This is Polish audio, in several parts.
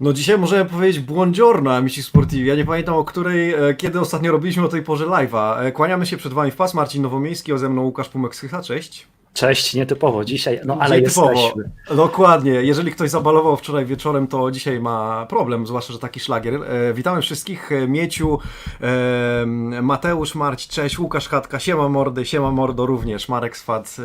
No dzisiaj możemy powiedzieć buongiorno, amici sportivi. Ja nie pamiętam o której, e, kiedy ostatnio robiliśmy o tej porze live'a. E, Kłaniamy się przed wami w pas, Marcin Nowomiejski, a ze mną Łukasz Pumek-Schycha, cześć. Cześć, nietypowo dzisiaj, no ale Nietypowo. jesteśmy. Dokładnie. Jeżeli ktoś zabalował wczoraj wieczorem, to dzisiaj ma problem, zwłaszcza, że taki szlagier. E, witamy wszystkich. E, Mieciu, e, Mateusz Marć, cześć, Łukasz Chatka, siema mordy, siema mordo również, Marek Swat,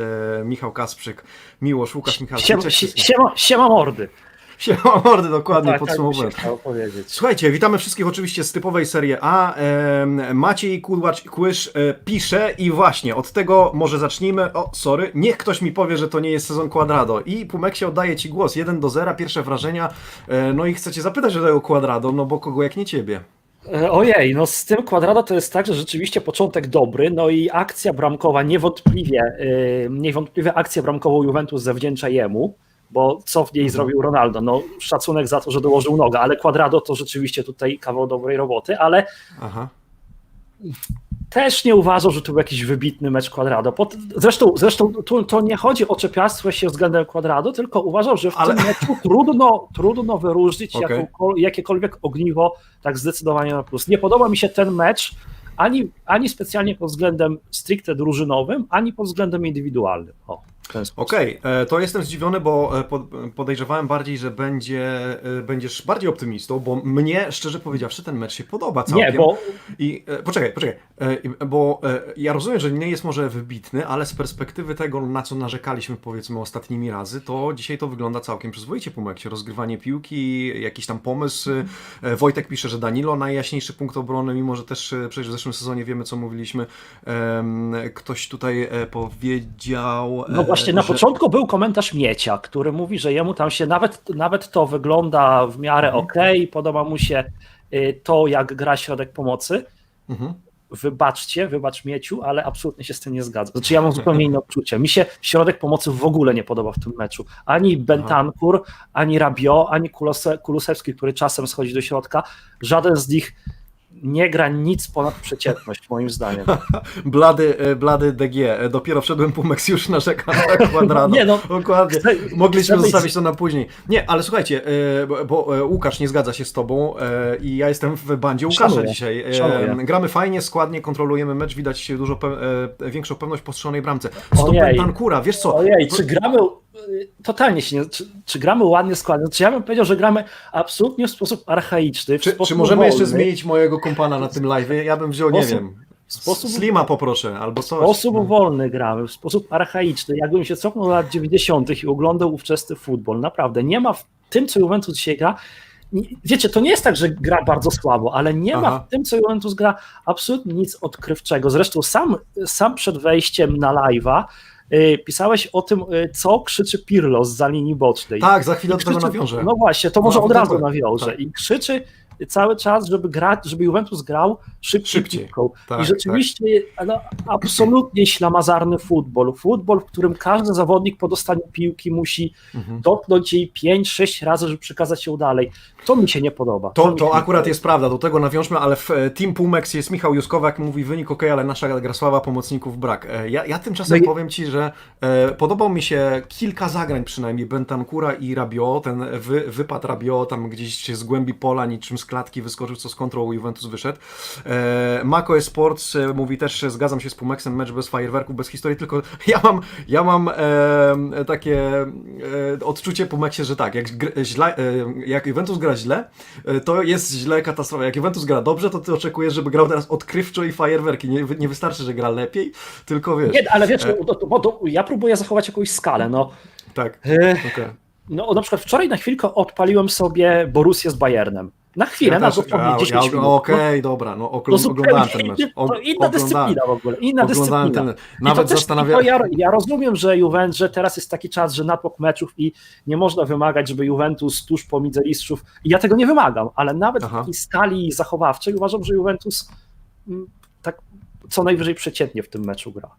e, Michał Kasprzyk, Miłosz, Łukasz Michalski, Siema, cześć si- wszystkim. siema, siema mordy. Siema mordy, dokładnie, Tak, tak się podsumowując. powiedzieć. Słuchajcie, witamy wszystkich oczywiście z typowej serii A. Maciej Kudłacz Kłysz e, pisze i właśnie od tego może zacznijmy. O, sorry, niech ktoś mi powie, że to nie jest sezon Quadrado. I Pumeksie oddaje Ci głos 1 do 0, pierwsze wrażenia. E, No i chcę Cię zapytać o tego Quadrado, no bo kogo jak nie Ciebie. E, Ojej, no z tym Quadrado to jest tak, że rzeczywiście początek dobry, no i akcja bramkowa niewątpliwie, niewątpliwie akcja bramkową Juventus zawdzięcza jemu, bo co w niej zrobił Ronaldo? No szacunek za to, że dołożył nogę, ale Quadrado to rzeczywiście tutaj kawał dobrej roboty, ale Aha. też nie uważam, że to był jakiś wybitny mecz Quadrado. Pod- Zresztą, zresztą tu, to nie chodzi o czepiastwo się względem Quadrado, tylko uważam, że w Ale- tym meczu trudno, trudno wyróżnić jakąkol- jakiekolwiek ogniwo tak zdecydowanie na plus. Nie podoba mi się ten mecz ani, ani specjalnie pod względem stricte drużynowym, ani pod względem indywidualnym. O. Okej, e, to jestem zdziwiony, bo e, pod- podejrzewałem bardziej, że będzie, e, będziesz bardziej optymistą, bo mnie, szczerze powiedziawszy, ten mecz się podoba całkiem. Nie, bo I poczekaj, poczekaj, bo ja rozumiem, że nie jest może wybitny, ale z perspektywy tego, na co narzekaliśmy powiedzmy ostatnimi razy, to dzisiaj to wygląda całkiem przyzwoicie po meksie. Rozgrywanie piłki, jakiś tam pomysł. Wojtek pisze, że Danilo najjaśniejszy punkt obrony, mimo że też przecież w zeszłym sezonie wiemy, co mówiliśmy. Ktoś tutaj powiedział... No właśnie, na że- początku był komentarz Miecia, który mówi, że jemu tam się nawet, nawet to wygląda w miarę Mhm. okej, podoba mu się y, to, jak gra środek pomocy. Mhm. Wybaczcie, wybacz Mieciu, ale absolutnie się z tym nie zgadzam. Znaczy ja mam zupełnie inne odczucie. Mi się środek pomocy w ogóle nie podoba w tym meczu. Ani Bentancur, ani Rabiot, ani Kulusewski, który czasem schodzi do środka. Żaden z nich nie gra nic ponad przeciętność, moim zdaniem. Blady, e, blady DG. E, Dopiero wszedłem Pumex już narzeka na kwadrado. Nie no, Dokładnie. Mogliśmy zostawić to na później. Nie, ale słuchajcie, e, bo, Łukasz nie zgadza się z tobą i ja jestem w bandzie Łukasza Szanuję, dzisiaj. Szanuję. Gramy fajnie, składnie, kontrolujemy mecz, widać dużo pe większą pewność po strzelonej bramce. Ojej. Stopen Tankura, wiesz co? Ojej, czy gramy. Totalnie się nie. Czy, czy gramy ładnie składnie? Czy ja bym powiedział, że gramy absolutnie w sposób archaiczny. W Czy, sposób czy możemy jeszcze wolny, zmienić mojego kompana na tym live? Ja bym wziął, nie Sposób- wiem, sposób- Slima poproszę, albo W coś. sposób No. wolny gramy, w sposób archaiczny. Jakbym się cofnął do lat 90. i oglądał ówczesny futbol. Naprawdę, nie ma w tym, co Juventus dzisiaj gra. nie- Wiecie, to nie jest tak, że gra bardzo słabo, ale nie ma Aha. w tym, co Juventus gra, absolutnie nic odkrywczego. Zresztą sam, sam przed wejściem na live'a pisałeś o tym, y, co krzyczy Pirlo z za linii bocznej. Tak, za chwilę do tego nawiążę. No właśnie, to może No, od razu tak. nawiążę. Tak. I krzyczy cały czas, żeby grać, żeby Juventus grał szybciej. Szybciej. Tak, I rzeczywiście no, absolutnie ślamazarny futbol. Futbol, w którym każdy zawodnik po dostaniu piłki musi Mhm. dotknąć jej 5-6 razy, żeby przekazać ją dalej. To mi się nie podoba. To, to nie akurat jest prawda, do tego nawiążmy, ale w e, Team Pumex jest Michał Juskowak, mówi wynik ok, ale nasza gra słaba, pomocników brak. E, Ja, ja tymczasem No i- powiem Ci, że e, podobał mi się kilka zagrań przynajmniej Bentancura i Rabiot, ten wy, wypad Rabiot tam gdzieś się z głębi pola, niczym z klatki wyskoczył, co z kontrą Juventus wyszedł. E, Mako Sports e, mówi też, że zgadzam się z Pumexem, mecz bez fajerwerków, bez historii, tylko ja mam, ja mam e, takie e, odczucie po Meksie, że tak, jak, źle, e, jak Juventus gra źle, e, to jest źle katastrofa. Jak Juventus gra dobrze, to ty oczekujesz, żeby grał teraz odkrywczo i fajerwerki. Nie, nie wystarczy, że gra lepiej, tylko wiesz. Nie, ale wiesz, E. to, bo to, ja próbuję zachować jakąś skalę. No, Tak, E, okej. no na przykład wczoraj na chwilkę odpaliłem sobie Borussię z Bayernem. Na chwilę, Ja na dosłownie ja- 10 ja- minut. Okej, dobra, no No, oglądałem ten mecz. Og- to inna dyscyplina w ogóle. Inna dyscyplina. ten, nawet to też, zastanawia... i to ja, ja rozumiem, że Juventus, że teraz jest taki czas, że natłok meczów i nie można wymagać, żeby Juventus tuż po midze mistrzów, i ja tego nie wymagam, ale nawet Aha. w takiej skali zachowawczej uważam, że Juventus mm, tak co najwyżej przeciętnie w tym meczu gra.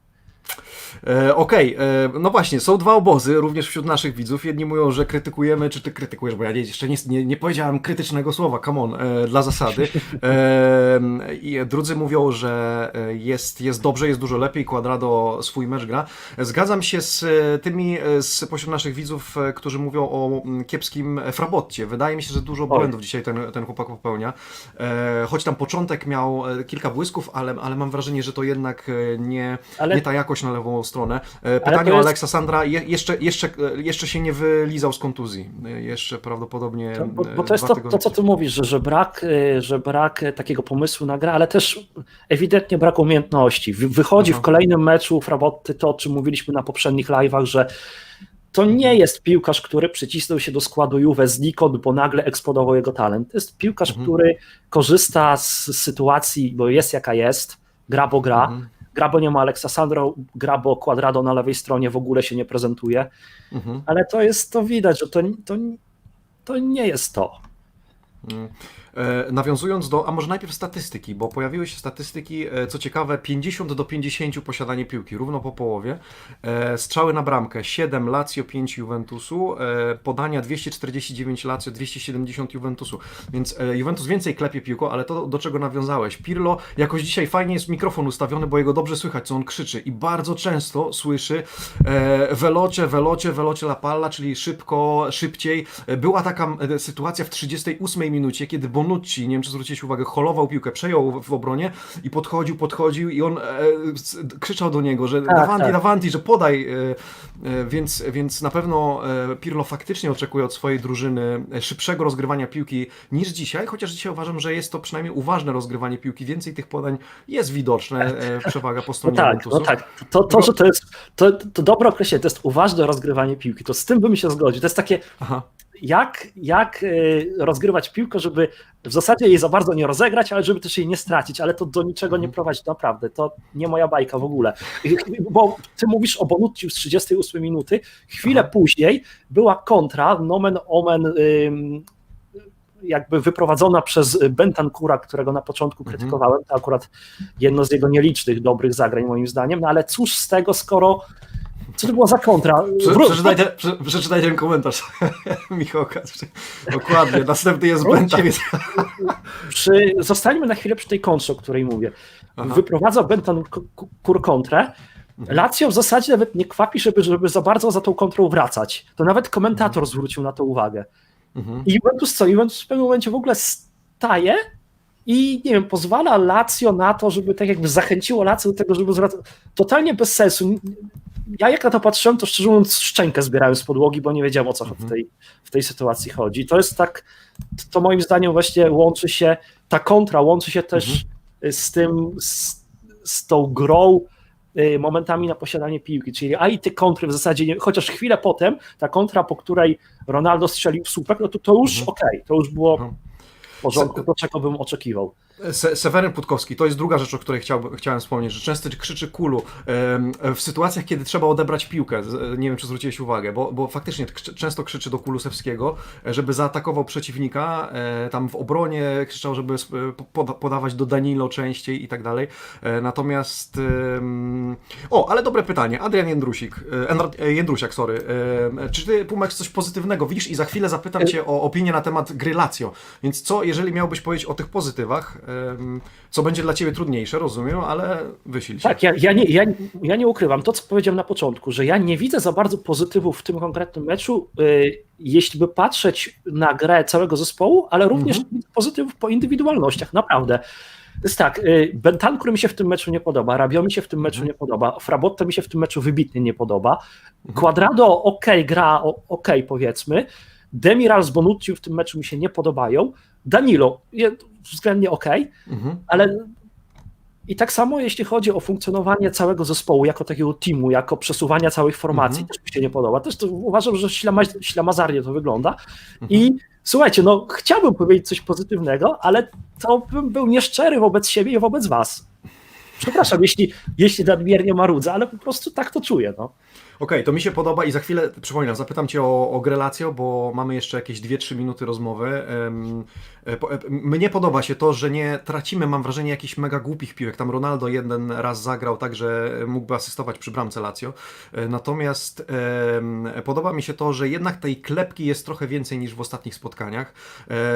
E, Okej, e, no właśnie, są dwa obozy również wśród naszych widzów. Jedni mówią, że krytykujemy, czy ty krytykujesz, bo ja jeszcze nie, nie, nie powiedziałem krytycznego słowa, come on, e, dla zasady. E, I drudzy mówią, że jest, jest dobrze, jest dużo lepiej, Quadrado swój mecz gra. Zgadzam się z tymi e, z pośród naszych widzów, którzy mówią o mm, kiepskim Frabotcie. Wydaje mi się, że dużo Oj. błędów dzisiaj ten, ten chłopak popełnia. E, choć tam początek miał kilka błysków, ale, ale mam wrażenie, że to jednak nie, Ale- nie ta jakość na lewą stronę. E, Pytanie o jest- Aleksa Sandra. Je, jeszcze, jeszcze, e, jeszcze się nie wylizał z kontuzji. E, Jeszcze prawdopodobnie. To, bo, bo to jest to, to, co ty mówisz, że, że, brak, że brak takiego pomysłu na grę, ale też ewidentnie brak umiejętności. Wy- Wychodzi Aha. w kolejnym meczu Frabotty to, o czym mówiliśmy na poprzednich live'ach, że to nie jest piłkarz, który przycisnął się do składu Juve znikąd, bo nagle eksplodował jego talent. To jest piłkarz, Mhm. który korzysta z sytuacji, bo jest jaka jest, gra bo gra, Mhm. Gra bo nie ma Alexa Sandro, gra bo Quadrado na lewej stronie w ogóle się nie prezentuje, Mhm. ale to jest, to widać, że to, to, to nie jest to. E, Nawiązując do, a może najpierw statystyki, bo pojawiły się statystyki, e, co ciekawe, 50 do 50 posiadanie piłki, równo po połowie. E, Strzały na bramkę 7 Lazio, 5 Juventusu, podania 249 Lazio, 270 Juventusu. Więc Juventus więcej klepie piłką, ale to do czego nawiązałeś. Pirlo, jakoś dzisiaj fajnie jest mikrofon ustawiony, bo jego dobrze słychać, co on krzyczy i bardzo często słyszy veloce, veloce, veloce la palla, czyli szybko, szybciej. Była taka sytuacja w 38 minucie, kiedy Bonucci, nie wiem czy zwróciliście uwagę, holował piłkę, przejął w, obronie i podchodził, podchodził i on e, krzyczał do niego, że Tak, davanti, tak. davanti, że podaj. E, e, więc, więc na pewno e, Pirlo faktycznie oczekuje od swojej drużyny szybszego rozgrywania piłki niż dzisiaj, chociaż dzisiaj uważam, że jest to przynajmniej uważne rozgrywanie piłki. Więcej tych podań jest widoczne, e, przewaga po No stronie tak, Juventusu. no tak. To, to, że to jest to, to dobre określenie, to jest uważne rozgrywanie piłki. To z tym bym się zgodził. To jest takie, Aha. Jak, jak y, rozgrywać piłkę, żeby w zasadzie jej za bardzo nie rozegrać, ale żeby też jej nie stracić, ale to do niczego nie prowadzi, naprawdę. To nie moja bajka w ogóle. Bo ty mówisz o Bonucci z 38 minuty, chwilę Aha. później była kontra, nomen omen, jakby wyprowadzona przez Bentancura, którego na początku Mhm. krytykowałem, to akurat jedno z jego nielicznych dobrych zagrań moim zdaniem, no ale cóż z tego, skoro co to była za kontra? Prze, przeczytaj, te, prze, przeczytaj ten komentarz, Michałka. Dokładnie, następny jest Bentancur. przy, zostańmy na chwilę przy tej kontrze, o której mówię. Aha. Wyprowadza Benton kur kontrę. Lazio w zasadzie nawet nie kwapi, żeby, żeby za bardzo za tą kontrą wracać. To nawet komentator zwrócił na to uwagę. Mhm. I Juventus co? Juventus w pewnym momencie w ogóle staje i nie wiem, pozwala Lazio na to, żeby tak jakby zachęciło Lazio do tego, żeby zwracać. Totalnie bez sensu. Ja jak na to patrzyłem, to szczerze mówiąc szczękę zbierałem z podłogi, bo nie wiedziałem o co w, tej, w tej sytuacji chodzi. To jest tak, to moim zdaniem właśnie łączy się, ta kontra łączy się też z tym, z, z tą grą y, momentami na posiadanie piłki, czyli a i te kontry w zasadzie, nie, chociaż chwilę potem, ta kontra, po której Ronaldo strzelił w słupek, no to, to już Mhm. okej, to już było Mhm. w porządku, to czego bym oczekiwał. Se Seweryn Putkowski, to jest druga rzecz, o której chciałbym, chciałem wspomnieć, że często krzyczy kulu w sytuacjach, kiedy trzeba odebrać piłkę. Nie wiem, czy zwróciłeś uwagę, bo, bo faktycznie często krzyczy do Kulusewskiego, żeby zaatakował przeciwnika, e, tam w obronie krzyczał, żeby poda podawać do Danilo częściej i tak dalej. E, Natomiast... O, ale dobre pytanie. Adrian Jędrusik, e, Jędrusiak, sorry. Czy ty, Pumek, coś pozytywnego widzisz? I za chwilę zapytam cię o opinię na temat gry Lazio. Więc co, jeżeli miałbyś powiedzieć o tych pozytywach, co będzie dla ciebie trudniejsze, rozumiem, ale wysil się. Tak, ja, ja, nie, ja, ja nie ukrywam. To, co powiedziałem na początku, że ja nie widzę za bardzo pozytywów w tym konkretnym meczu, y, jeśli by patrzeć na grę całego zespołu, ale również widzę pozytywów po indywidualnościach, naprawdę. To jest tak, y, Bentancur mi się w tym meczu nie podoba, Rabio mi się w tym meczu nie podoba, Frabotta mi się w tym meczu wybitnie nie podoba, Quadrado ok, gra ok powiedzmy, Demiral z Bonucci w tym meczu mi się nie podobają, Danilo względnie ok, Mhm. ale i tak samo jeśli chodzi o funkcjonowanie całego zespołu, jako takiego teamu, jako przesuwania całych formacji, Mhm. też mi się nie podoba. Też to uważam, że ślama- ślamazarnie to wygląda. I słuchajcie, no chciałbym powiedzieć coś pozytywnego, ale to bym był nieszczery wobec siebie i wobec was. Przepraszam, jeśli, jeśli nadmiernie marudzę, ale po prostu tak to czuję. No. Okej, to mi się podoba i za chwilę, przypominam, zapytam Cię o, o grę Lazio, bo mamy jeszcze jakieś 2-3 minuty rozmowy. E, e, mnie podoba się to, że nie tracimy, mam wrażenie, jakichś mega głupich piłek. Tam Ronaldo jeden raz zagrał tak, że mógłby asystować przy bramce Lazio. E, Natomiast podoba mi się to, że jednak tej klepki jest trochę więcej niż w ostatnich spotkaniach,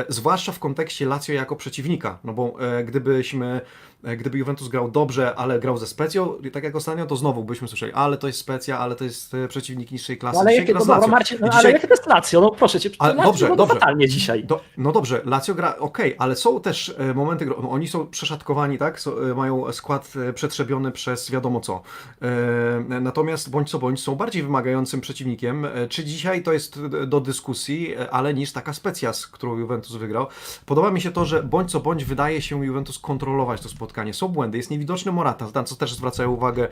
zwłaszcza w kontekście Lazio jako przeciwnika, no bo gdybyśmy Gdyby Juventus grał dobrze, ale grał ze specją, tak jak ostatnio, to znowu byśmy słyszeli, ale to jest specja, ale to jest e, przeciwnik niższej klasy. No ale Dzisiaj jakie z dobra. Marcin, no, I ale dzisiaj- jakie to jest Lazio? No proszę cię, Ale Lazio dobrze, no, dobrze. fatalnie dzisiaj. Do, no dobrze, Lazio gra ok, ale są też e, momenty, gro- oni są przeszatkowani, tak? So, e, mają skład e, przetrzebiony przez wiadomo co. E, natomiast bądź co bądź są bardziej wymagającym przeciwnikiem. E, czy dzisiaj to jest e, do dyskusji, e, ale niż taka specja, z którą Juventus wygrał. Podoba mi się to, że bądź co bądź wydaje się Juventus kontrolować to spotkanie. Są błędy, jest niewidoczny Morata, na co też zwracają uwagę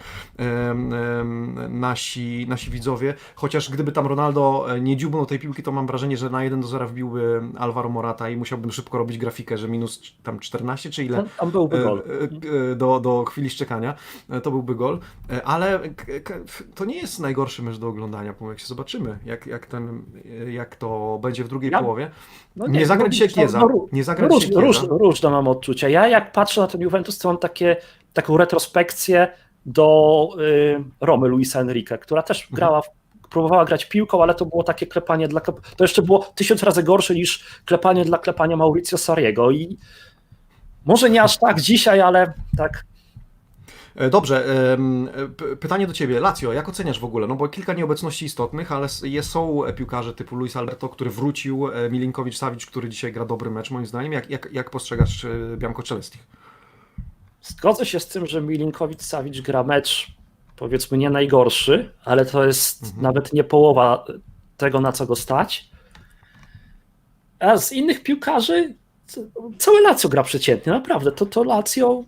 nasi, nasi widzowie. Chociaż gdyby tam Ronaldo e, nie dziubnął tej piłki, to mam wrażenie, że na 1 do 0 wbiłby Alvaro Morata i musiałbym szybko robić grafikę, że minus tam 14 czy ile? Tam, byłby gol. E, e, Do, do chwili szczekania. E, To byłby gol. E, Ale to nie jest najgorszy mecz do oglądania, bo jak się zobaczymy, jak, jak, ten, e, jak to będzie w drugiej Ja- połowie. No nie zagra no, dzisiaj no, Chiesa. no, ró- Nie zagra róż, dzisiaj róż, Chiesa. różne mam odczucia. Ja jak patrzę na ten Juventus, to mam takie, taką retrospekcję do y, Romy Luisa Enrique, która też Mhm. grała, w- próbowała grać piłką, ale to było takie klepanie dla. To jeszcze było tysiąc razy gorsze niż klepanie dla klepania Mauricio Sariego i może nie aż tak dzisiaj, ale tak E, Dobrze, e, pytanie do Ciebie. Lazio, jak oceniasz w ogóle? No bo kilka nieobecności istotnych, ale są piłkarze typu Luis Alberto, który wrócił, e, Milinkowicz-Savic, który dzisiaj gra dobry mecz moim zdaniem. Jak, jak, jak postrzegasz e, Bianco Celestich? Zgodzę się z tym, że Milinkowicz-Savic gra mecz powiedzmy nie najgorszy, ale to jest Mhm. nawet nie połowa tego, na co go stać. A z innych piłkarzy całe Lazio gra przeciętnie, naprawdę. To, to Lazio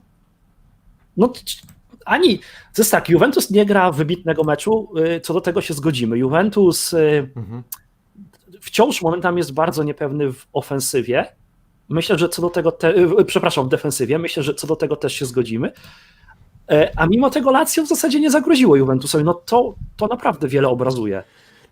no ani, to jest tak, Juventus nie gra wybitnego meczu, y, co do tego się zgodzimy. Juventus y, Mhm. wciąż momentami jest bardzo niepewny w ofensywie. Myślę, że co do tego, te, y, przepraszam, w defensywie, myślę, że co do tego też się zgodzimy. E, A mimo tego Lazio w zasadzie nie zagroziło Juventusowi. No to, to naprawdę wiele obrazuje.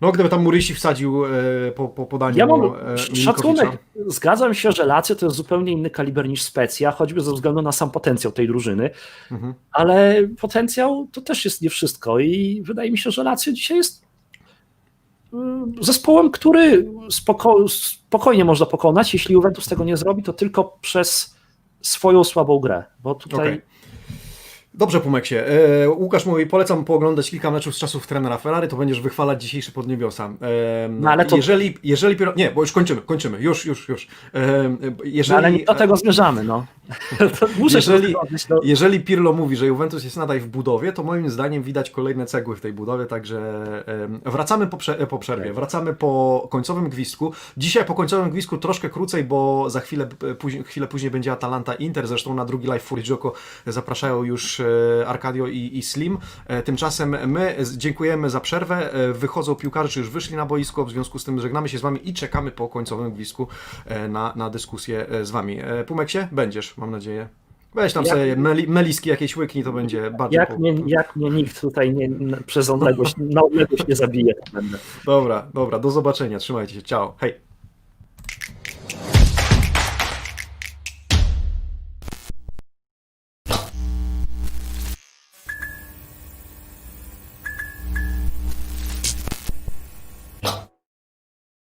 No gdyby tam Murisi wsadził e, po, po podaniu Ja mam e, szacunek. Zgadzam się, że Lazio to jest zupełnie inny kaliber niż Specja, choćby ze względu na sam potencjał tej drużyny, Mhm. ale potencjał to też jest nie wszystko i wydaje mi się, że Lazio dzisiaj jest zespołem, który spoko spokojnie można pokonać. Jeśli Juventus tego nie zrobi, to tylko przez swoją słabą grę, bo tutaj Okej. Dobrze, Pumeksie. E, Łukasz mówi, polecam pooglądać kilka meczów z czasów trenera Ferrari, to będziesz wychwalać dzisiejszy Podniebiosa. E, No, ale to- Jeżeli, jeżeli... piero- Nie, bo już kończymy, kończymy, już, już, już. E, no, jeżeli, ale nie do tego zmierzamy. No. Muszę Jeżeli- no. Jeżeli Pirlo mówi, że Juventus jest nadal w budowie, to moim zdaniem widać kolejne cegły w tej budowie, także wracamy po, prze, po przerwie, wracamy po końcowym gwizdku. Dzisiaj po końcowym gwizdku troszkę krócej, bo za chwilę, później, chwilę później będzie Atalanta Inter, zresztą na drugi live Furigioko zapraszają już e, Arcadio i, i Slim. E, Tymczasem my dziękujemy za przerwę, E, wychodzą piłkarze, czy już wyszli na boisko, w związku z tym żegnamy się z Wami i czekamy po końcowym gwizdku e, na, na dyskusję z Wami. E, Pumeksie, będziesz, mam nadzieję. Weź tam Jak- sobie meli, meliski jakieś łyknij, to będzie bardzo... Jak po- mnie, jak mnie nikt tutaj nie, przez odległość, na odległość nie zabije. Dobra, dobra, do zobaczenia, trzymajcie się, ciao, hej.